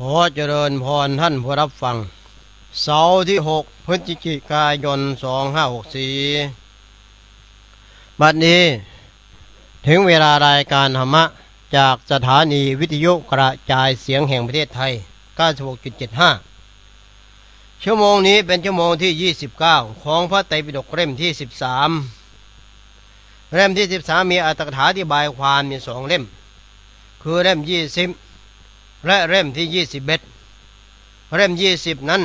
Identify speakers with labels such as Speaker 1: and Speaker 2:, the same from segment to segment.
Speaker 1: ขอเจริญพรท่านผู้รับฟัง เสาร์ที่หกพฤศจิกายนสองห้าหกสี่บัดนี้ ถึงเวลารายการธรรมะ จากสถานีวิทยุกระจายเสียงแห่งประเทศไทย 96.75 ชั่วโมงนี้เป็นชั่วโมงที่ 29 ของพระไตรปิฎกเล่มที่ 13 เล่มที่ 13 มีอัตถกถาอธิบายความมีสองเล่ม คือเล่ม 20 และเล่มที่21เเล่ม20นั้น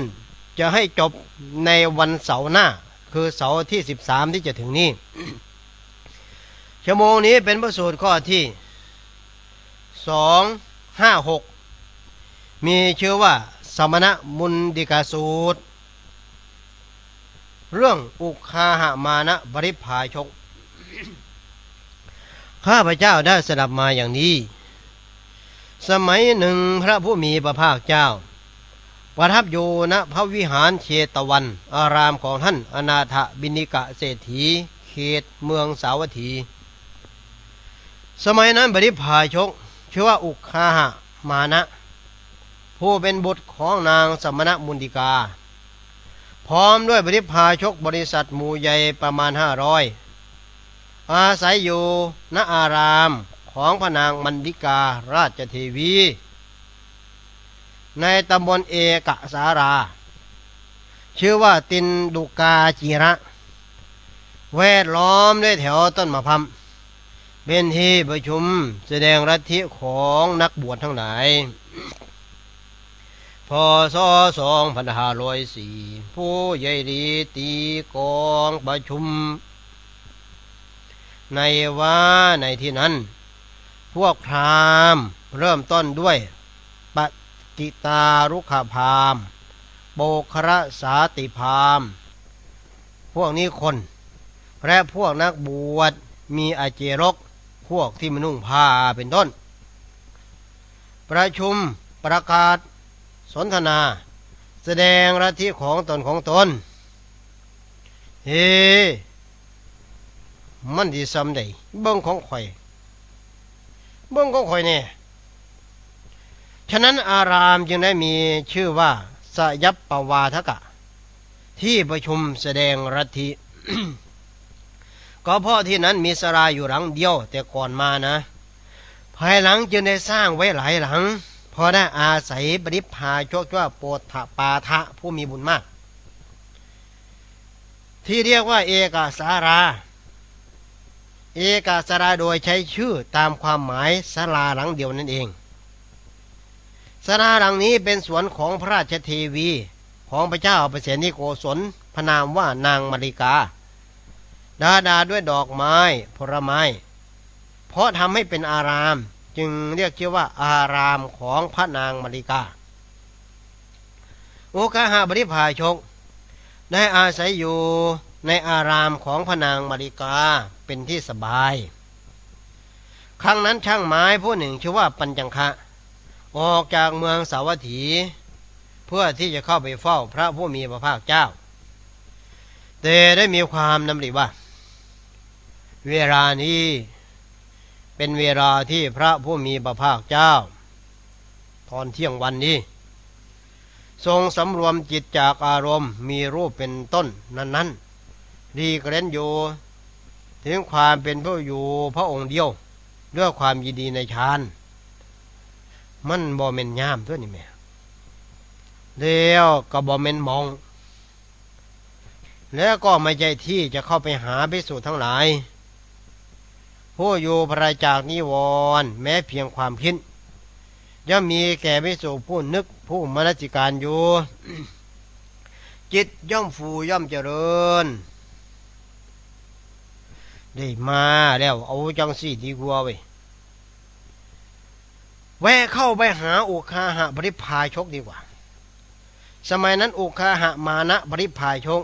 Speaker 1: จะให้จบในวันเสาร์หน้า คือเสาร์ที่13ที่จะถึงนี้ ชั่วโมงนี้เป็นพระสูตรข้อที่256มีชื่อว่า สมณะมุนดิกาสูตร เรื่องอุคาหามานะบริพาชก ข้าพเจ้าได้สดับมาอย่างนี้ สมัยหนึ่งพระผู้มีพระภาคเจ้า ประทับอยู่ณพระวิหารเชตวัน อารามของท่านอนาถบินิกะเศรษฐี เขตเมืองสาวัตถี สมัยนั้นบริพาชก ชื่อว่าอุคาหะมานะ ผู้เป็นบุตรของนางสมณมุนดิกา พร้อมด้วยบริพาชกบริษัทหมู่ใหญ่ประมาณห้าร้อยอาศัยอยู่ณอาราม ของพระนางมันดิการาชเทวี ในตำบลเอกสารา ชื่อว่าตินดุกาจิระ แวดล้อมด้วยแถวต้นมะพร้าเป็นที่ประชุมแสดงรัฐิของนักบวชทั้งหลายพศสองพันห้าร้อยสี่ผู้ใหญ่ดีตีกองประชุม ในว่าในที่นั้น พวกพราหมณ์เริ่มต้นด้วยปฏิตารุขพราหมณ์โบคระสาติพราหมณ์พวกนี้คน และพวกนักบวชมีอาเจรก พวกที่มนุ่งผ้าเป็นต้น ประชุมประกาศสนทนา แสดงรัฐิของตนของตน เฮ มันดีซ้ำได้เบิ้งของข่อย เบิ้งของข่อยเนี่ยฉะนั้นอารามจึงได้มีชื่อว่าสยัปปวาทกะ ที่ประชุมแสดงรัฐิก็เพราะที่นั้นมีสราอยู่หลังเดียว แต่ก่อนมานะ ภายหลังจึงได้สร้างไว้หลายหลังพอได้อาศัยบริพาโชคว่าโปถปาทะผู้มีบุญมาก ที่เรียกว่าเอกสารา เอกสาราโดยใช้ชื่อตามความหมายสาราหลังเดียวนั่นเองสาราหลังนี้เป็นสวนของพระราชเทวีของพระเจ้าเปรตนิโกศลพระนามว่านางมาริกา ดาดาด้วยดอกไม้ผลไม้ เพราะทำให้เป็นอารามจึงเรียกชื่อว่าอารามของพระนางมาริกา โอกาหาบริพาชก ได้อาศัยอยู่ ในอารามของพนางมาริกาเป็นที่สบาย ครั้งนั้นช่างไม้ผู้หนึ่งชื่อว่าปัญจังคะ ออกจากเมืองสาวัตถี เพื่อที่จะเข้าไปเฝ้าพระผู้มีพระภาคเจ้า แต่ได้มีความนำริว่า เวลานี้เป็นเวลาที่พระผู้มีพระภาคเจ้า ตอนเที่ยงวันนี้ทรงสำรวมจิตจากอารมณ์มีรูปเป็นต้นนั้น ๆ ดีเกรนอยู่ถึงความเป็นผู้อยู่พระองค์เดียว ด้วยความยินดีในฌานมันบ่เมนยามตัวนี่แม่เดียวก็บ่เมนมอง แล้วก็ไม่ใจที่จะเข้าไปหาพิสูจน์ทั้งหลาย ผู้อยู่ภรายจากนิวรณ์แม้เพียงความคิดย่อมมีแก่พิสูจน์ผู้นึกผู้มนสิการอยู่ จิตย่อมฟูย่อมเจริญ ได้มาแล้วเอาจังสี่ดีกว่าเว้ยแวะเข้าไปหาโอคาหะบริพายชกดีกว่า สมัยนั้นโอคาหะมานะบริพายชก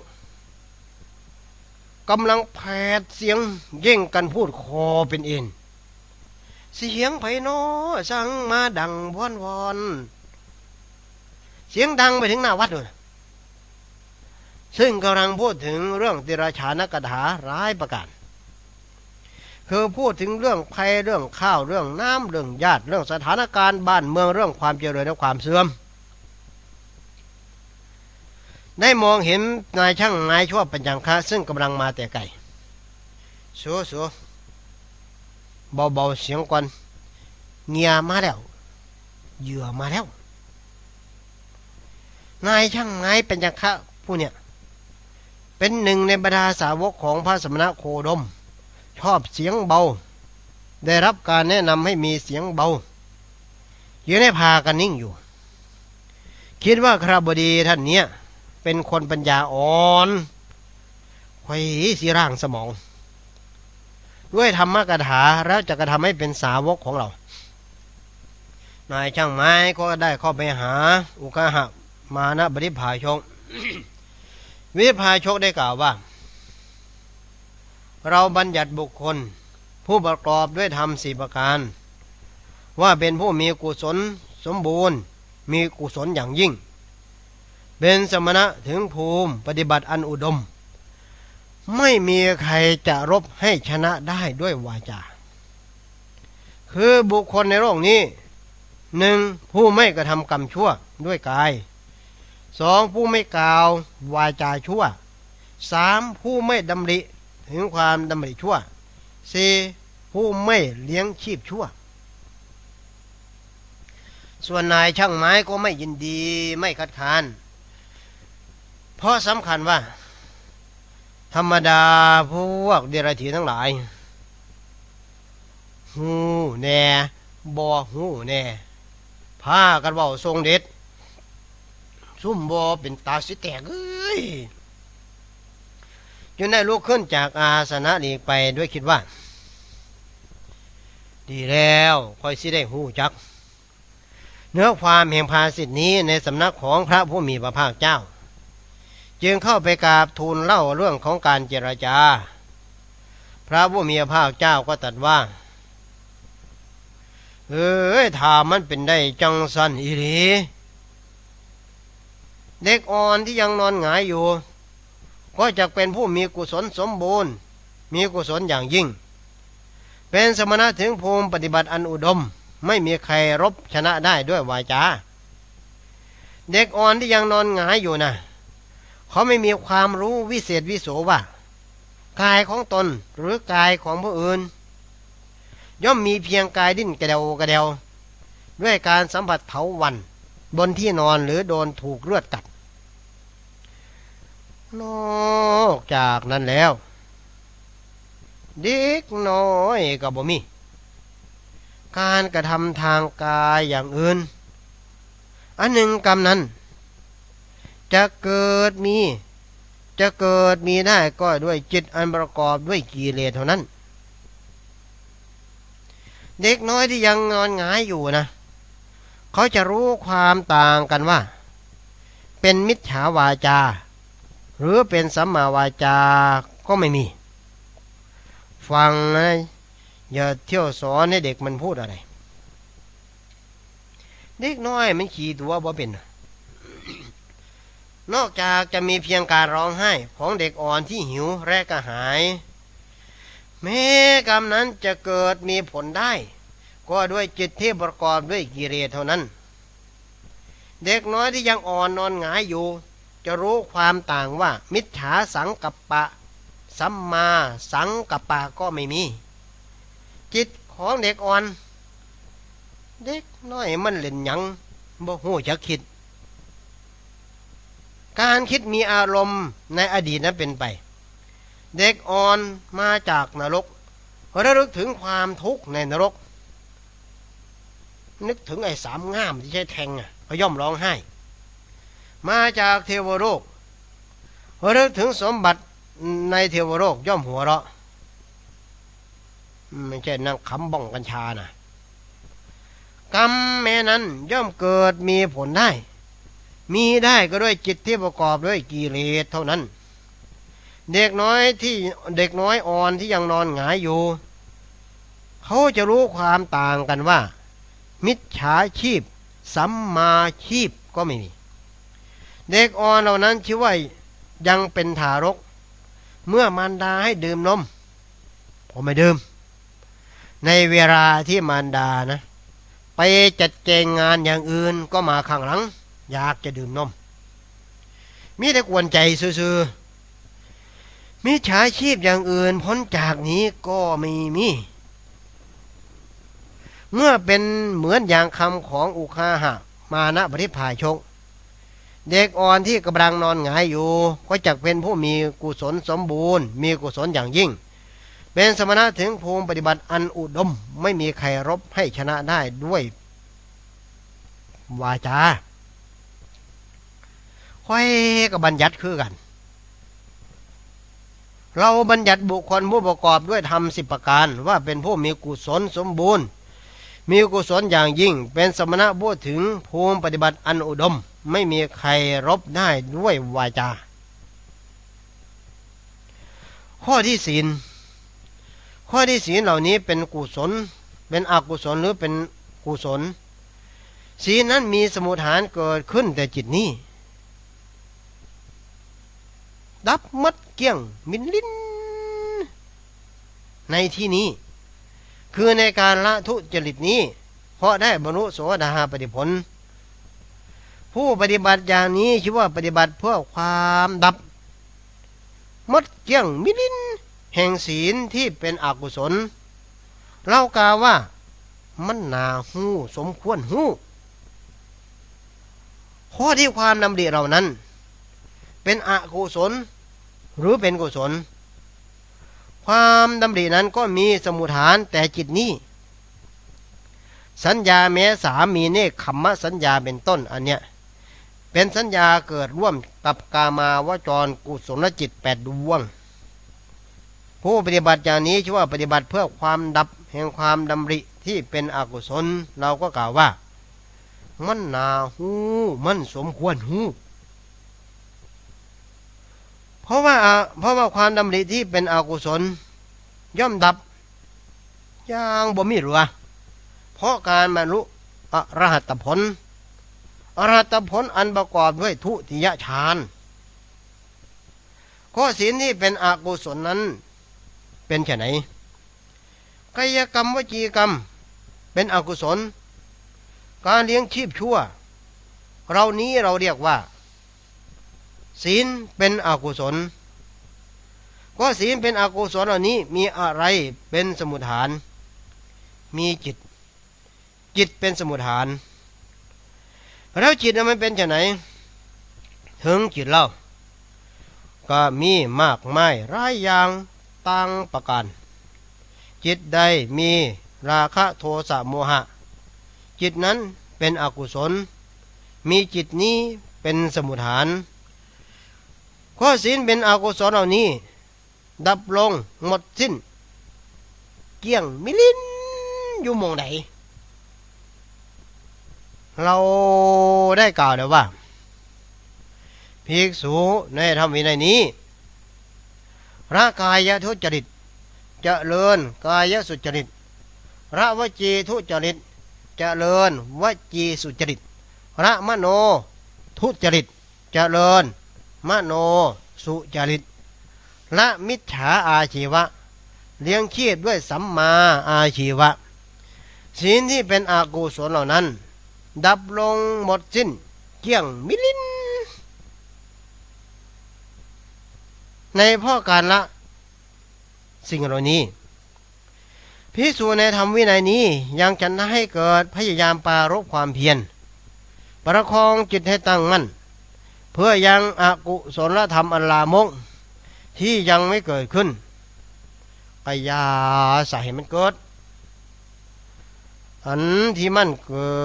Speaker 1: กำลังแผดเสียงเย่งกันพูดคอเป็นเอ็น เสียงไพโนอสั่งมาดังวอนวอนเสียงดังไปถึงหน้าวัดเลยซึ่งกำลังพูดถึงเรื่องติราชานกถาร้ายประการ คือพูดถึงเรื่องภัยเรื่องข้าวเรื่องน้ำเรื่องญาติเรื่องสถานการณ์บ้านเมืองเรื่องความเจริญและความเสื่อม ได้มองเห็นนายช่างนายชั่วปัญญังคะซึ่งกำลังมาแต่ไกลสัวสัวเบาๆเสียงก่อนเงียมาแล้วเหยื่อมาแล้ว นายช่างนายปัญญังคะผู้เนี่ย เป็นหนึ่งในบรรดาสาวกของพระสมณะโคดม ชอบเสียงเบา ได้รับการแนะนำให้มีเสียงเบาอยู่ในพากันนิ่งอยู่ คิดว่าคราบดีท่านเนี้ยเป็นคนปัญญาอ่อนไว้สีร่างสมอง ด้วยธรรมกถาแล้วจะกระทำให้เป็นสาวกของเรา นายช่างไม้ก็ได้เข้าไปหา อุกาหะมานะบริภาชงวิภาชกได้กล่าวว่า เราบัญญัติบุคคล ผู้ประกอบด้วยธรรมสี่ประการ ว่าเป็นผู้มีกุศลสมบูรณ์ มีกุศลอย่างยิ่ง เป็นสมณะถึงภูมิปฏิบัติอันอุดม ไม่มีใครจะรบให้ชนะได้ด้วยวาจา คือบุคคลในโลกนี้หนึ่งผู้ไม่กระทำกรรมชั่วด้วยกายสองผู้ไม่กล่าววาจาชั่วสามผู้ไม่ดำริ ถึงความดำริชั่วสีผู้ไม่เลี้ยงชีพชั่ว ส่วนนายช่างไม้ก็ไม่ยินดีไม่คัดค้าน เพราะสำคัญว่า ธรรมดาพวกเดรัจฉีทั้งหลาย หูแน่บอหูแน่พากันเบาทรงเด็ด ซุ่มบอเป็นตาสิแตกเอ้ย จนได้ลุกขึ้นจากอาสนะหลีกไปด้วยคิดว่า ดีแล้วคอยสิได้หูจัก เนื้อความแห่งภาสิทธินี้ในสำนักของพระผู้มีพระภาคเจ้า จึงเข้าไปกราบทูลเล่าเรื่องของการเจรจา พระผู้มีพระภาคเจ้าก็ตรัสว่าเอ้ยถามันเป็นได้จังสันอีหลีเด็กอ่อนที่ยังนอนหงายอยู่ ก็จะเป็นผู้มีกุศลสมบูรณ์ มีกุศลอย่างยิ่ง เป็นสมณะถึงภูมิปฏิบัติอันอุดม ไม่มีใครรบชนะได้ด้วยวาจา เด็กอ่อนที่ยังนอนหงายอยู่นะเขาไม่มีความรู้วิเศษวิโสว่ากายของตนหรือกายของผู้อื่น ย่อมมีเพียงกายดิ้นกระเดวกระเดวด้วยการสัมผัสเถาวัน บนที่นอนหรือโดนถูกเลือดกัด นอกจากนั้นแล้วเด็กน้อยกับบ่มี การกระทำทางกายอย่างอื่น อันหนึ่งกรรมนั้น จะเกิดมี จะเกิดมีได้ก็ด้วยจิตอันประกอบด้วยกิเลสเท่านั้น เด็กน้อยที่ยังนอนหงายอยู่นะ เขาจะรู้ความต่างกันว่า เป็นมิจฉาวาจา หรือเป็นสัมมาวาจาก็ไม่มี ฟังนะอย่าเที่ยวสอนให้เด็กมันพูดอะไร เด็กน้อยมันขี่ตัวบ่เป็นนอกจากจะมีเพียงการร้องไห้ของเด็กอ่อนที่หิวและกระหาย แม้กรรมนั้นจะเกิดมีผลได้ ก็ด้วยจิตที่ประกอบด้วยกิเลสเท่านั้น เด็กน้อยที่ยังอ่อนนอนหงายอยู่ จะรู้ความต่างว่า มิจฉาสังกัปปะ สัมมาสังกัปปะก็ไม่มี จิตของเด็กอ่อน เด็กน้อยมันเล่นยังบ่หูจะคิด การคิดมีอารมณ์ในอดีตนั้นเป็นไป เด็กอ่อนมาจากนรกระลึกถึงความทุกข์ในนรก นึกถึงไอ้สามง่ามที่ใช้แทงอะก็ย่อมร้องไห้ มาจากเทวโลกระลึกถึงสมบัติในเทวโลกย่อมหัวเราะไม่ใช่นั่งคำบ้องกัญชานะกรรมแม้นั้นย่อมเกิดมีผลได้ มีได้ก็ด้วยจิตที่ประกอบด้วยกิเลสเท่านั้น เด็กน้อยที่เด็กน้อยอ่อนที่ยังนอนหงายอยู่ เขาจะรู้ความต่างกันว่า มิจฉาชีพ สัมมาชีพก็ไม่มี เด็กอ่อนเหล่านั้นชื่อว่ายังเป็นทารก เมื่อมารดาให้ดื่มนมผมไม่ดื่ม ในเวลาที่มารดานะ ไปจัดแจงงานอย่างอื่นก็มาข้างหลัง อยากจะดื่มนม มีแต่กวนใจซื่อๆมีฉาชีพอย่างอื่นพ้นจากนี้ก็ม่มีเมื่อเป็นเหมือนอย่างคำของอุคาหะ มานะบริพายชก เด็กอ่อนที่กำลังนอนหงายอยู่ ก็จักเป็นผู้มีกุศลสมบูรณ์ มีกุศลอย่างยิ่ง เป็นสมณะถึงภูมิปฏิบัติอันอุดมไม่มีใครรบให้ชนะได้ด้วยวาจาค่อยกับบัญญัติคือกัน เราบัญญัติบุคคลผู้ประกอบด้วยธรรมสิบประการว่าเป็นผู้มีกุศลสมบูรณ์ มีกุศลอย่างยิ่ง เป็นสมณะผู้ถึงภูมิปฏิบัติอันอุดม ไม่มีใครรบได้ด้วยวาจา ข้อที่ศีล ข้อที่ศีลเหล่านี้เป็นกุศล เป็นอกุศลหรือเป็นกุศล ศีลนั้นมีสมุทฐานเกิดขึ้นแต่จิตนี้ ดับมัดเกี้ยงมินลินในที่นี้ คือในการละทุจริตนี้ เพราะได้บรรลุโสดาปฏิผล ผู้ปฏิบัติอย่างนี้ชื่อว่าปฏิบัติเพื่อความดับมัดเกี้ยงมิลิน แห่งศีลที่เป็นอกุศลเรากล่าวว่ามันนาหูสมควรหูข้อที่ความนำดีเรานั้น เป็นอกุศล หรือเป็นกุศล ความดำรินั้นก็มีสมุทฐานแต่จิตนี้ สัญญาแม้สามีเนคขมมะสัญญาเป็นต้นอันเนี้ย เป็นสัญญาเกิดร่วมกับกามาวจรกุศลจิตแปดดวง ผู้ปฏิบัติอย่างนี้ชื่อว่าปฏิบัติเพื่อความดับแห่งความดำริที่เป็นอกุศล เราก็กล่าวว่า มันนาหูมันสมควรหูเพราะว่าเพราะว่าความดำริที่เป็นอกุศล ย่อมดับอย่างบ่มีหรัวเพราะการบรรลุอรหัตผล อรหัตผลอันประกอบด้วยทุติยฌานข้อศีลที่เป็นอกุศลนั้น เป็นแค่ไหนกายกรรมวจีกรรม เป็นอกุศล การเลี้ยงชีพชั่ว เรานี้เราเรียกว่า ศีลเป็นอกุศลก็ศีลเป็นอกุศลเหล่านี้มีอะไรเป็นสมุทฐาน มีจิต จิตเป็นสมุทฐาน แล้วจิตมันเป็นจะไหน ถึงจิตเล่าก็มีมากมายหลายอย่างต่างประการ จิตใดมีราคะโทสะโมหะ จิตนั้นเป็นอกุศล มีจิตนี้เป็นสมุทฐาน ข้อศีลเป็นอกุศลเหล่านี้ ดับลงหมดสิ้น เกี่ยงมิลินอยู่มองไหน เราได้กล่าวแล้วว่าภิกษุในธรรมวินัยนี้พระกายทุจริตจะเจริญกายสุจริตพระวจีทุจริตจะเจริญวจีสุจริตพระมโนทุจริตจะเจริญมโนสุจริตละมิจฉาอาชีวะ เลี้ยงชีพด้วยสัมมาอาชีวะศีลที่เป็นอากุศลเหล่านั้น ดับลงหมดสิ้นเกี่ยงมิลิน ในพ่อการละ สิ่งเหล่านี้พิสูจในธรรมวินัยนี้ยังจะให้เกิดพยายามปารบความเพียร ประคองจิตให้ตั้งมั่น เพื่อยังอากุศลธรรมอันลามกที่ยังไม่เกิดขึ้นกยาใส่มันเกิด อันที่มันเกิ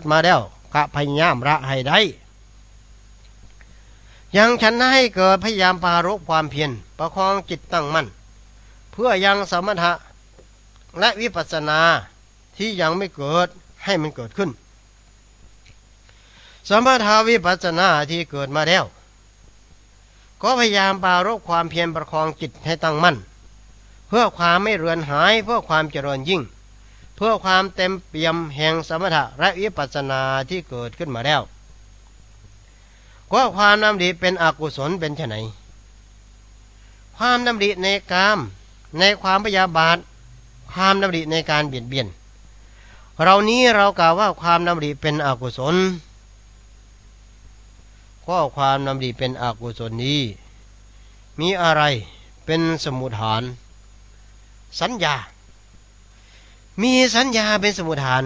Speaker 1: ดมาแล้วกะพยายามละให้ได้ ยังฉันให้เกิดพยายามปารบความเพียรประคองจิตตั้งมั่นเพื่อยังสมถะและวิปัสสนาที่ยังไม่เกิดให้มันเกิดขึ้น สมถาวิปัสสนาที่เกิดมาแล้ว ก็พยายามปารบความเพียรประคองจิตให้ตั้งมั่น เพื่อความไม่เรือนหายเพื่อความเจริญยิ่ง เพื่อความเต็มเปี่ยมแห่งสมถะและวิปัสสนาที่เกิดขึ้นมาแล้วก็ความนำดีเป็นอกุศลเป็นไนความนำดีในกาม ในความพยาบาท ความดำริในการเบียดเบียน เรานี้เรากล่าวว่าความดำริเป็นอกุศลก็ความดำริเป็นอกุศลนี้ มีอะไรเป็นสมุทฐาน สัญญา มีสัญญาเป็นสมุทฐาน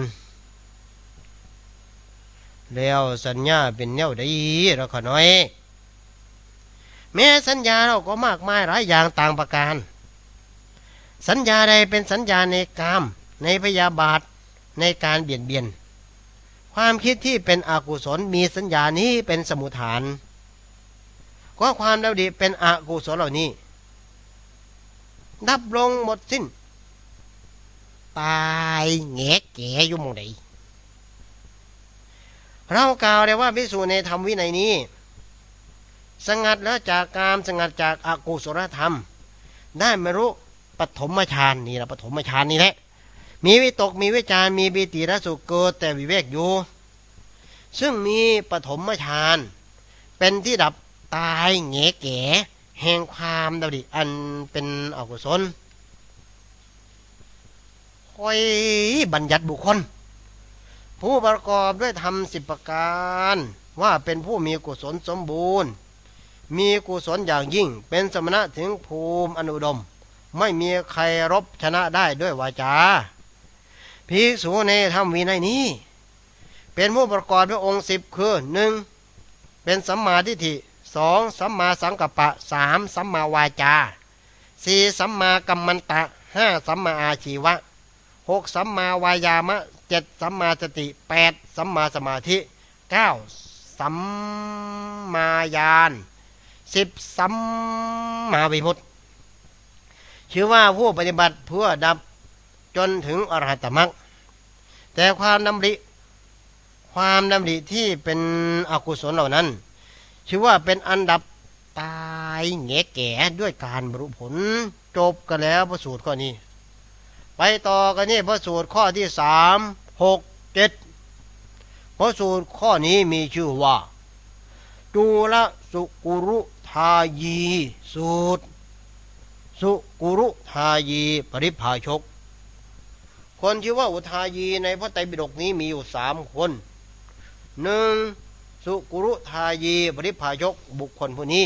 Speaker 1: แล้วสัญญาเป็นแนวใดเราขอน้อย แม้สัญญาเราก็มากมายหลายอย่างต่างประการ สัญญาใดเป็นสัญญาในกาม ในพยาบาท ในการเบียดเบียน ความคิดที่เป็นอกุศลมีสัญญานี้เป็นสมุทฐานก็ความดำดีเป็นอกุศลเหล่านี้ ดับลงหมดสิ้น ตายแงะแก่อยู่มองใดเรากล่าวได้ว่าพิสูจในธรรมวินัยนี้ สงัดแล้วจากกามสงัดจากอากุศลธรรม ได้ไม่รู้ปฐมฌานนี่แหละปฐมฌานนี่แหละ มีวิตกมีวิจารมีบีติรสุขเกิดแต่วิเวกอยู่ ซึ่งมีปฐมฌานเป็นที่ดับตายแงแก่แห่งความดำดิอันเป็นอกุศล คอยบัญญัติบุคคล ผู้ประกอบด้วยธรรมสิบประการว่าเป็นผู้มีกุศลสมบูรณ์ มีกุศลอย่างยิ่งเป็นสมณะถึงภูมิอนุดม ไม่มีใครรบชนะได้ด้วยวาจาภิกษุในธรรมวินัยนี้ เป็นผู้ประกอบด้วยองค์สิบคือหนึ่งเป็นสัมมาทิฏฐิสองสัมมาสังกัปปะสามสัมมาวาจาสี่สัมมากัมมันตะห้าสัมมาอาชีวะ หกสัมมาวายามะเจ็ดสัมมาสติแปดสัมมาสมาธิเก้าสัมมาญาณสิบสัมมาวิมุตติชื่อว่าผู้ปฏิบัติเพื่อดับจนถึงอรหัตมรรคแต่ความดำริ ความดำริที่เป็นอกุศลเหล่านั้น ชื่อว่าเป็นอันดับตายแงแก่ด้วยการบรรลุผล จบกันแล้วพระสูตรข้อนี้ ไปต่อกันนี่พระสูตรข้อที่สามหกเจ็ดพระสูตรข้อนี้มีชื่อว่าจุลสุกุรุทายีสูตร สุกุรุทายีปริภาชก คนชื่ว่าอุทายีในพระไตรปิฎกนี้มีอยู่สามคนหนึ่งสุกุรุทายีปริภาชกบุคคลผู้นี้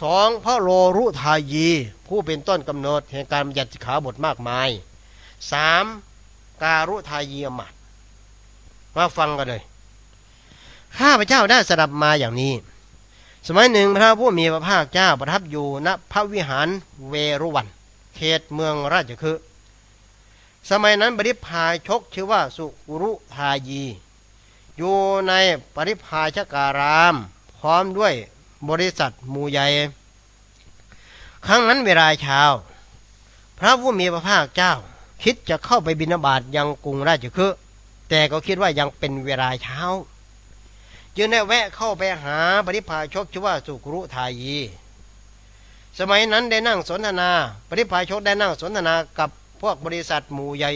Speaker 1: สองพระโลรุทายี ผู้เป็นต้นกำเนิดแห่งการบัญญัติขาบทมากมายสามการุทายีอมัดมาฟังกันเลย ข้าพเจ้าได้สดับมาอย่างนี้ สมัยหนึ่งพระผู้มีพระภาคเจ้าประทับอยู่ณพระวิหารเวรุวัน เขตเมืองราชคฤห์สมัยนั้นบริพายชกชื่อว่าสุกรุทายี อยู่ในปริพาชการาม พร้อมด้วย บริษัทหมู่ใหญ่ครั้งนั้นเวลาเช้า พระผู้มีพระภาคเจ้า คิดจะเข้าไปบิณฑบาตยังกรุงราชคฤห์แต่ก็คิดว่ายังเป็นเวลาเช้า จึงได้แวะเข้าไปหาปริพาชกชื่อว่าสุกรุทายี สมัยนั้นได้นั่งสนทนาปริพาชกได้นั่งสนทนากับพวกบริษัทหมู่ใหญ่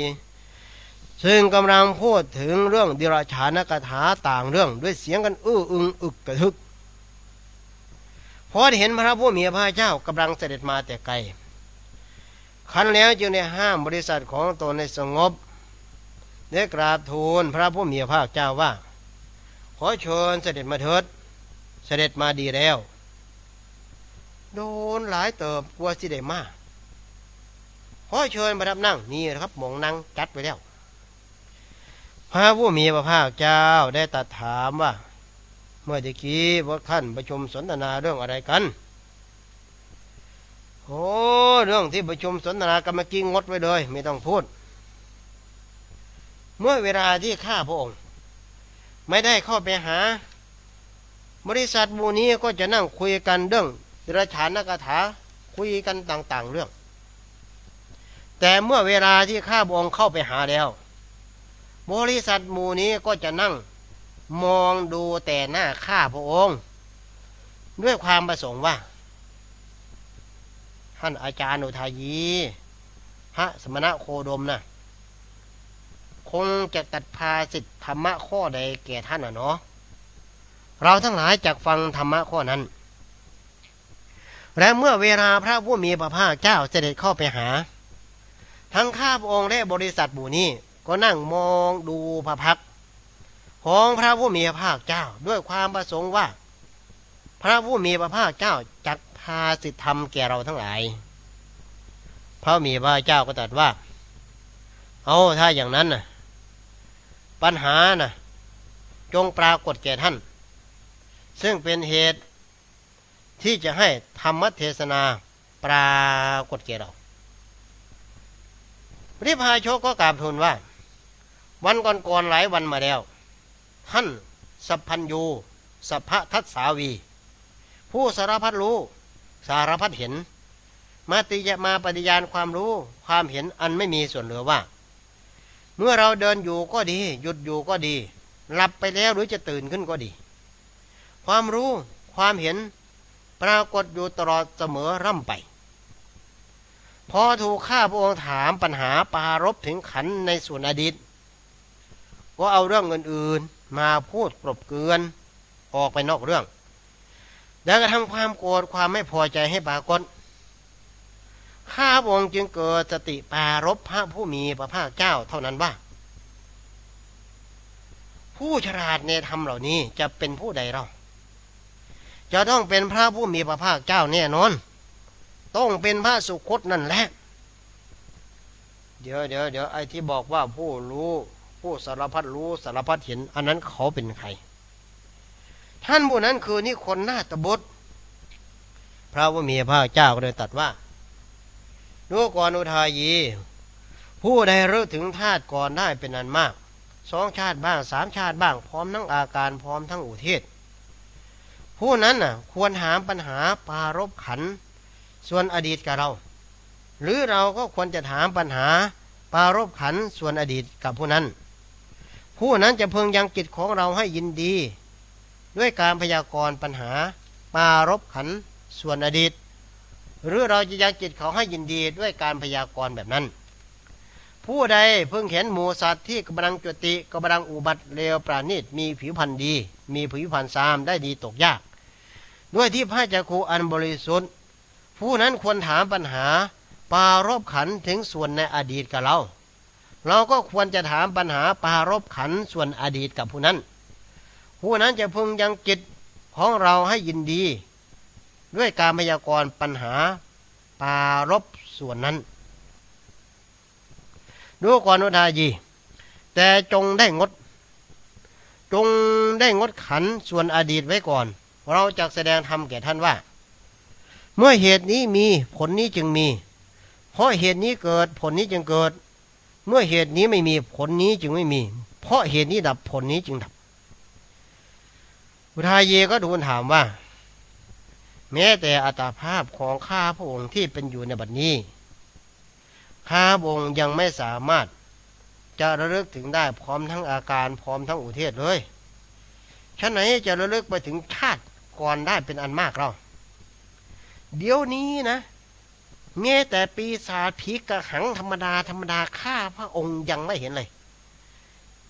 Speaker 1: ซึ่งกำลังพูดถึงเรื่องดิราชานกถาต่างเรื่องด้วยเสียงกันอื้ออึงอึกกระทึก พอเห็นพระผู้มีพระเจ้ากำลังเสด็จมาแต่ไกลคันแล้วจึงได้ห้ามบริษัทของตนในสงบได้กราบทูลพระผู้มีพระเจ้าว่า ขอเชิญเสด็จมาเถิด เสด็จมาดีแล้ว โดนหลายเติบกลัวสิได้มากขอเชิญประทับนั่งนี่นะครับมองนั่งจัดไปแล้ว พระผู้มีพระภาคเจ้าได้ตรัดถามว่า เมื่อตะกี้พวกท่านประชุมสนทนาเรื่องอะไรกันโอ้เรื่องที่ประชุมสนทนากันเมื่อกี้งดไว้เลย ไม่ต้องพูด เมื่อเวลาที่ข้าพระองค์ ไม่ได้เข้าไปหา บริษัทบูนี้ก็จะนั่งคุยกันเรื่องราชานกถาคุยกันต่าง ๆ เรื่อง แต่เมื่อเวลาที่ข้าพระองค์เข้าไปหาแล้ว บริษัทหมู่นี้ก็จะนั่ง มองดูแต่หน้าข้าพระองค์ ด้วยความประสงค์ว่า ท่านอาจารย์อุทายี พระสมณะโคดมนะ่ะ คงจะตัดภาสิทธธรรมะข้อใดแก่ท่านอะเนาะเราทั้งหลายจากฟังธรรมะข้อนั้น และเมื่อเวลาพระผู้มีพระภาคเจ้าเสด็จเข้าไปหา ทั้งข้าพระองค์และบริษัทหมู่นี้ก็นั่งมองดูพระพัก ของพระผู้มีพระภาคเจ้า ด้วยความประสงค์ว่า พระผู้มีพระภาคเจ้าจักพาสิทธรรมแก่เราทั้งหลาย พระมีพระเจ้าก็ตรัสว่า เอาถ้าอย่างนั้นน่ะปัญหาน่ะจงปรากฏแก่ท่าน ซึ่งเป็นเหตุที่จะให้ธรรมเทศนาปรากฏแก่เราระพายโชคก็กราบทูลว่า วันก่อนๆหลายวันมาแล้ว ท่านสัพพัญยูสัพพทัสสาวี ผู้สารพัดรู้ สารพัดเห็นมาติยมาปฏิญาณความรู้ความเห็นอันไม่มีส่วนเหลือว่า เมื่อเราเดินอยู่ก็ดี หยุดอยู่ก็ดีหลับไปแล้วหรือจะตื่นขึ้นก็ดี ความรู้ความเห็นปรากฏอยู่ตลอดเสมอร่ำไป พอถูกข้าพระองค์ถามปัญหาปารบถึงขันในส่วนอดีต ก็เอาเรื่องอื่น มาพูดกลบเกลือนออกไปนอกเรื่อง แล้วก็ทำความโกรธความไม่พอใจให้ปรากฏข้าพองค์จึงเกิดสติปารบพระผู้มีพระภาคเจ้าเท่านั้นว่า ผู้ฉลาดในธรรมเหล่านี้จะเป็นผู้ใดเรา จะต้องเป็นพระผู้มีพระภาคเจ้าแน่นอน ต้องเป็นพระสุคตนั่นแหละ เดี๋ยวเดี๋ยวเดี๋ยวไอ้ที่บอกว่าผู้รู้ ผู้สารพัดรู้สารพัดเห็น อันนั้นเขาเป็นใคร ท่านผู้นั้นคือนี่คนหน้าตบดพระผู้มีพระภาคเจ้าก็เลยตัดว่าดูก่อนอุทายี ผู้ใดรู้ถึงธาตุก่อนได้เป็นอันมากสองชาติบ้างสามชาติบ้างพร้อมทั้งอาการพร้อมทั้งอุเทศ ผู้นั้นน่ะควรหามปัญหาปารบขัน ส่วนอดีตกับเรา หรือเราก็ควรจะถามปัญหาปารบขันส่วนอดีตกับผู้นั้น ผู้นั้นจะพึงยังจิตของเราให้ยินดี ด้วยการพยากรณ์ปัญหาปารบขันส่วนอดีต หรือเราจะยังจิตเขาให้ยินดีด้วยการพยากรณ์แบบนั้น ผู้ใดเพิ่งเห็นหมูสัตว์ที่กำลังจุติกำลังอุบัติเลวปราณีตมีผิวพรรณดี มีผิวพรรณซามได้ดีตกยาก ด้วยที่พระจักคูอันบริสุทธิ์ผู้นั้นควรถามปัญหาปารบขันถึงส่วนในอดีตกับเรา เราก็ควรจะถามปัญหาปารบขันส่วนอดีตกับผู้นั้น ผู้นั้นจะพึงยังจิตของเราให้ยินดี ด้วยการพยากรณ์ปัญหาปารบส่วนนั้น ดูก่อนวทายี แต่จงได้งด จงได้งดขันส่วนอดีตไว้ก่อน เราจะแสดงธรรมแก่ท่านว่า เมื่อเหตุนี้มีผลนี้จึงมี เพราะเหตุนี้เกิดผลนี้จึงเกิด เมื่อเหตุนี้ไม่มีผลนี้จึงไม่มี เพราะเหตุนี้ดับผลนี้จึงดับ อุทายีก็ทูลถามว่า แม้แต่อัตภาพของข้าพระองค์ที่เป็นอยู่ในบัดนี้ ข้าพระองค์ยังไม่สามารถ จะระลึกถึงได้พร้อมทั้งอาการพร้อมทั้งอุเทศเลยฉะไหนจะระลึกไปถึงชาติก่อนได้เป็นอันมากเรา เดี๋ยวนี้นะ แม้แต่ปีศาจผีกระหังธรรมดาธรรมดาข้าพระองค์ยังไม่เห็นเลย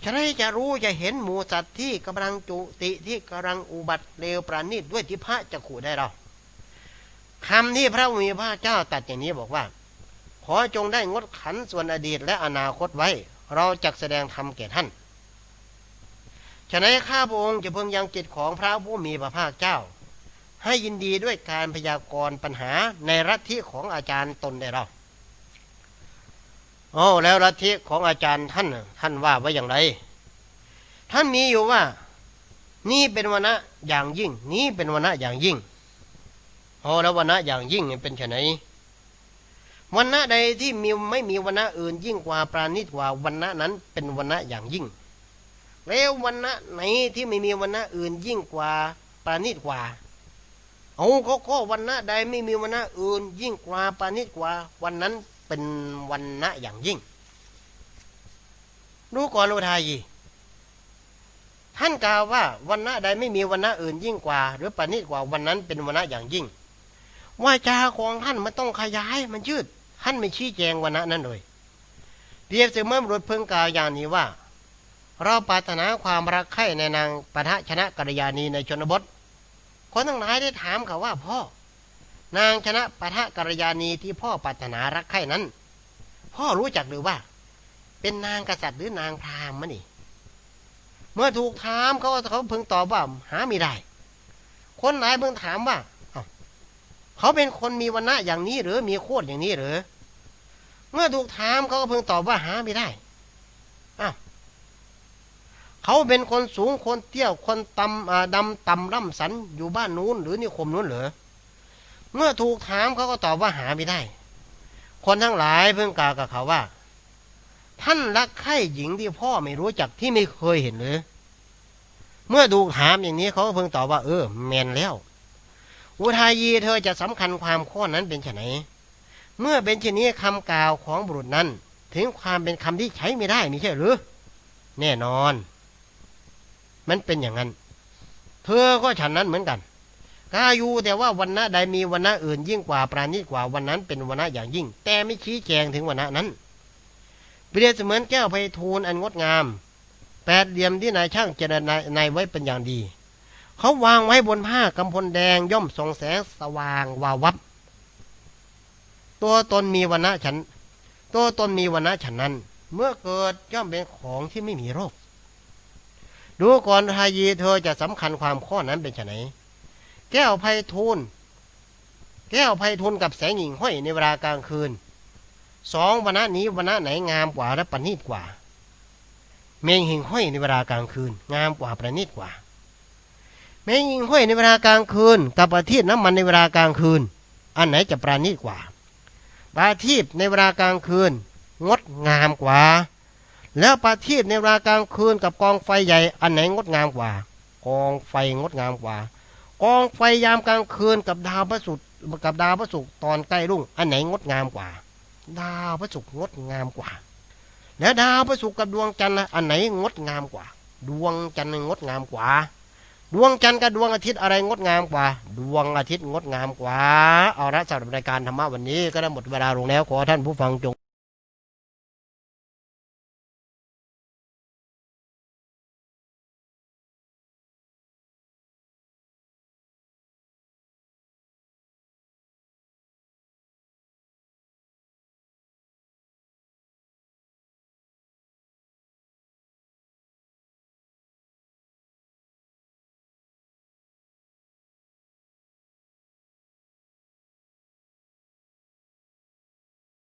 Speaker 1: ฉะนั้นจะรู้จะเห็นหมูสัตว์ที่กำลังจุติที่กำลังอุบัติเลวปราณีตด้วยที่พระจะขู่ได้เราคำที่พระมีพระเจ้าตัดอย่างนี้บอกว่า ขอจงได้งดขันส่วนอดีตและอนาคตไว้ เราจะแสดงธรรมแก่ท่านฉะนั้นข้าพระองค์จะเพิ่งยังจิตของพระผู้มีพระภาคเจ้า ให้ยินดีด้วยการพยากรณ์ปัญหาในรัฐที่ของอาจารย์ตนได้เราโอ้แล้วรัฐที่ของอาจารย์ท่านท่านว่าไว้อย่างไร ท่านมีอยู่ว่า นี่เป็นวนะอย่างยิ่ง นี้เป็นวนะอย่างยิ่งโอ้แล้ววนะอย่างยิ่งเป็นไฉนวันณะใดที่มีไม่มีวันณะอื่นยิ่งกว่าปราณีตกว่าวันณะนั้นเป็นวันณะอย่างยิ่ง แล้ววันณะไหนที่ไม่มีวันณะอื่นยิ่งกว่าปราณีตกว่า เอาก็ก็วันณะใดไม่มีวันณะอื่น ยิ่งกว่าปาณีตกว่าวันนั้นเป็นวันณะอย่างยิ่ง รู้ก่อนอุทายีท่านกล่าวว่าวันณะใดไม่มีวันณะอื่นยิ่งกว่า หรือปาณีตกว่าวันนั้นเป็นวันณะอย่างยิ่งวาจาของท่านมันต้องขยายมันยืด ท่านไม่ชี้แจงวันนั้นเลยเรียบเสมือนบุรุษเพิ่งกล่าวอย่างนี้ว่า เราปรารถนาความรักใคร่ในนางปะทะชนะกัลยาณีในชนบท คนทั้งหลายได้ถามเขาว่าพ่อ นางชนะปะทะกัลยาณีที่พ่อปรารถนารักใคร่นั้น พ่อรู้จักหรือว่า เป็นนางกษัตริย์หรือนางพราหมณ์มะนี่เมื่อถูกถามเขาเขาเพิ่งตอบว่าหาไม่ได้ คนหลายเพิ่งถามว่าเขาเป็นคนมีวันณะอย่างนี้หรือมีโคตรอย่างนี้หรือ เมื่อถูกถามเขาก็เพิ่งตอบว่าหาไม่ได้ เขาเป็นคนสูงคนเตี้ยวคนตำดำต่ำร่ำสันอยู่บ้านนู้นหรือนิคมนู้นเหรอเมื่อถูกถามเขาก็ตอบว่าหาไม่ได้ คนทั้งหลายเพิ่งกล่าวกับเขาว่า ท่านรักใคร่หญิงที่พ่อไม่รู้จักที่ไม่เคยเห็นหรือเมื่อดูถามอย่างนี้เขาก็เพิ่งตอบว่า เออแมนแล้ว อุทายีเธอจะสำคัญความข้อนั้นเป็นไฉนเมื่อเป็นเช่นนี้คำกล่าวของบุรุษนั้น ถึงความเป็นคำที่ใช้ไม่ได้ไม่ใช่หรือ แน่นอน มันเป็นอย่างนั้น เธอก็ฉันนั้นเหมือนกันกาอยู่แต่ว่าวันณะใดมีวันณะอื่นยิ่งกว่าปราณีตกว่าวันนั้นเป็นวันณะอย่างยิ่ง แต่ไม่ชี้แจงถึงวันณะนั้นเปรียบเสมือนแก้วไพทูลอันงดงาม แปดเหลี่ยมที่นายช่างเจรนายในไว้เป็นอย่างดี เขาวางไว้บนผ้ากำพลแดงย่อมส่องแสงสว่างวาววับ ตัวตนมีวันณะฉัน ตัวตนมีวันณะฉันนั้น เมื่อเกิดย่อมเป็นของที่ไม่มีโรค ดูก่อนทายีเธอจะสำคัญความข้อนั้นเป็นไฉนแก้วไพทูลแก้วไพทูลกับแสงหญิงห้อยในเวลากลางคืนสองวันนี้วันไหนงามกว่าและประณีตกว่า เมงหิ่งห้อยในเวลากลางคืน งามกว่าประณีตกว่า เมงหิ่งห้อยในเวลากลางคืน กับประทีปน้ำมันในเวลากลางคืน อันไหนจะประณีตกว่าประทีปในเวลากลางคืน งดงามกว่า แล้วประทีปในเวลากลางคืนกับกองไฟใหญ่อันไหนงดงามกว่า กองไฟงดงามกว่า กองไฟยามกลางคืนกับดาวพระศุกร์กับดาวพระศุกร์ตอนใกล้รุ่งอันไหนงดงามกว่า ดาวพระศุกร์งดงามกว่า แล้วดาวพระศุกร์กับดวงจันทร์อันไหนงดงามกว่า ดวงจันทร์งดงามกว่า ดวงจันทร์กับดวงอาทิตย์อะไรงดงามกว่า ดวงอาทิตย์งดงามกว่า เอาละสำหรับรายการธรรมะวันนี้ก็ได้หมดเวลาลงแล้วขอท่านผู้ฟังจง